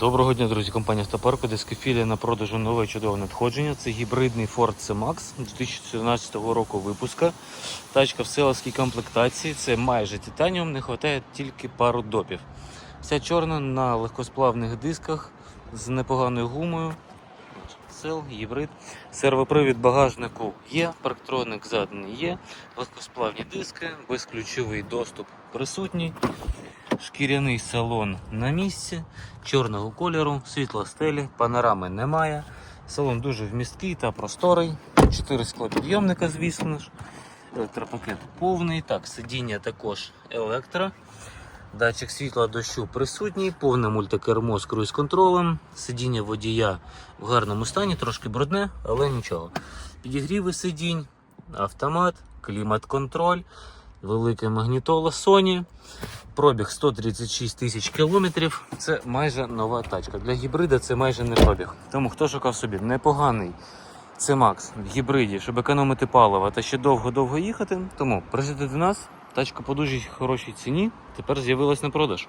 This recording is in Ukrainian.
Доброго дня, друзі. Компанія Стопарко, дискофілія на продажу нове чудове надходження. Це гібридний Ford C-Max 2014 року випуска. Тачка в селовській комплектації. Це майже титаніум, не вистачає тільки пару допів. Вся чорна на легкосплавних дисках з непоганою гумою. Сел, гібрид. Сервопривід багажнику є, парктроник задній є, легкосплавні диски, безключовий доступ присутній. Шкіряний салон на місці, чорного кольору, світла стелі, панорами немає. Салон дуже вмісткий та просторий. Чотири склопідйомника, звісно ж. Електропакет повний. Так, сидіння також електро. Датчик світла дощу присутній, повне мультикермо з круїз-контролем. Сидіння водія в гарному стані, трошки брудне, але нічого. Підігріви сидінь, автомат, клімат-контроль, велике магнітола Sony. Пробіг 136 тисяч кілометрів. Це майже нова тачка. Для гібрида це майже не пробіг. Тому хто шукав собі непоганий це Макс в гібриді, щоб економити паливо та ще довго-довго їхати, тому приїжджайте до нас. Тачка по дуже хорошій ціні. Тепер з'явилась на продаж.